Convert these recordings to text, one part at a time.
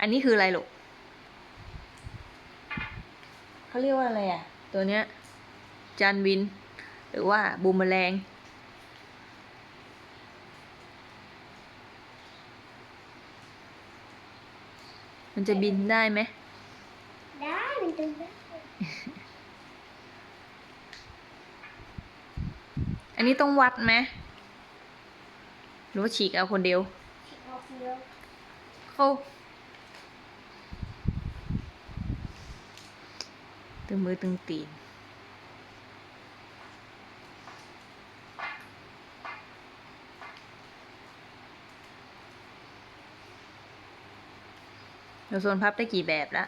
อันนี้คืออะไรลูกเขาเรียกว่าอะไรอะ ตัวเนี้ย จานวิน หรือว่าบูมเมอแรงมันจะบินได้ไหม ได้มันตึงได้ อันนี้ต้องวัดไหมหรือว่าฉีกเอาคนเดียว ฉีกออกเยอะเข้า ตึงมือตึงตีนเราโซนพับได้กี่แบบละ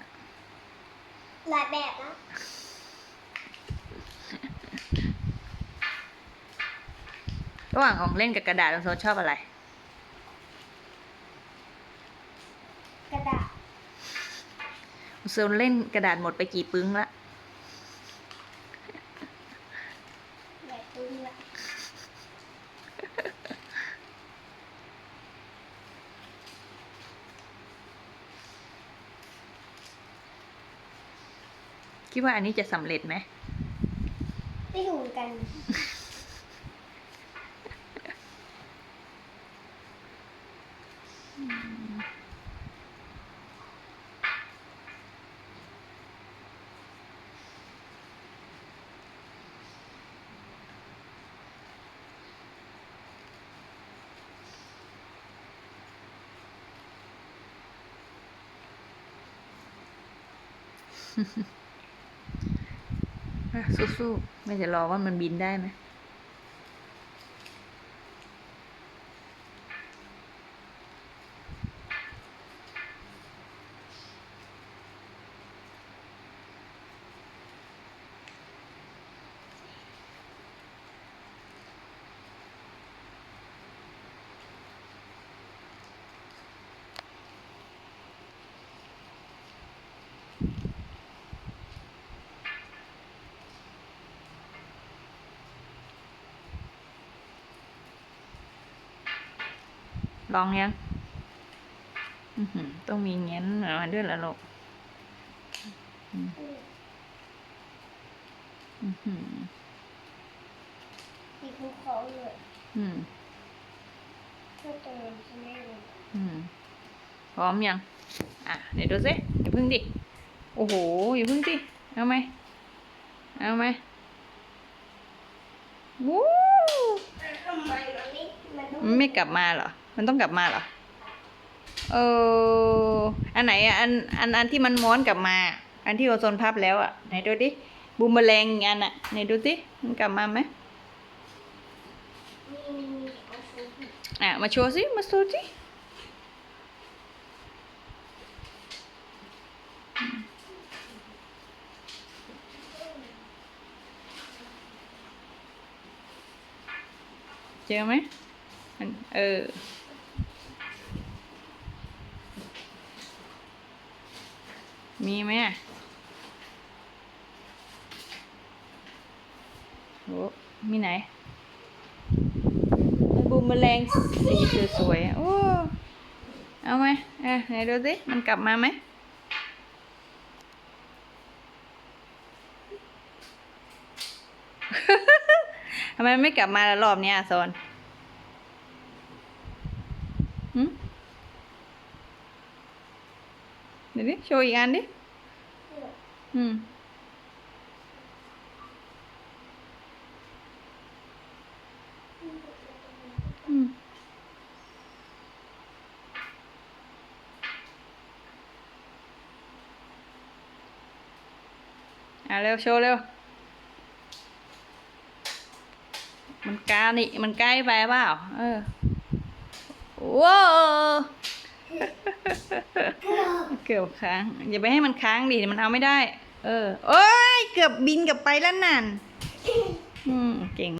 หลายแบบนะระหว่างของเล่นกับกระดาษเราโซนชอบอะไร กระดาษโซนเล่นกระดาษหมดไปกี่ปึ้งละแบบตึงละคิดว่าอันนี้จะสำเร็จไหมไม่ถูกเหมือนกันอ่ สู้ๆไม่จะรอว่ามันบินได้ไหม ลองยังอื้อหือต้องมีเงี้ยนมาด้วยละลูกอืมอื้อหือมีภูเขาเลยอืมเพื่อตรงนั้นจะไม่รู้อืมพร้อมยัง อะเดี๋ยวดูสิอย่าพึ่งดิ โอ้โห อย่าพึ่งสิเอาไหมเอาไหมวู้ทำไมมันไม่มันต้องมันไม่กลับมาเหรอ มันต้องกลับมาเหรอ เออ อันไหนอะอันอันอันที่มันม้วนกลับมา อันที่โอโซนพับแล้วอะ ไหนดูดิ บูมเมอแรงอันอะ ไหนดูสิ มันกลับมาไหมอะ มาโชว์สิ มาโชว์สิเจอไหมอันเออ มีไหมโอ้มีไหนบูมแมลงสีสวยๆโอ้เอาไหมเออไหนดูสิมันกลับมาไหมทำไมไม่กลับมาละรอบนี้โซนหืมเดี๋ยวดิโชว์อีกอันดิอืมอืมอะโชว์เร็วมันกานี่มั นใกล้ไปเปล่าเออว้าว เกือบค้าง อย่าไปให้มันค้างดิมันเอาไม่ได้ เออ โอ้ย เกือบบินกลับไปแล้วนั่น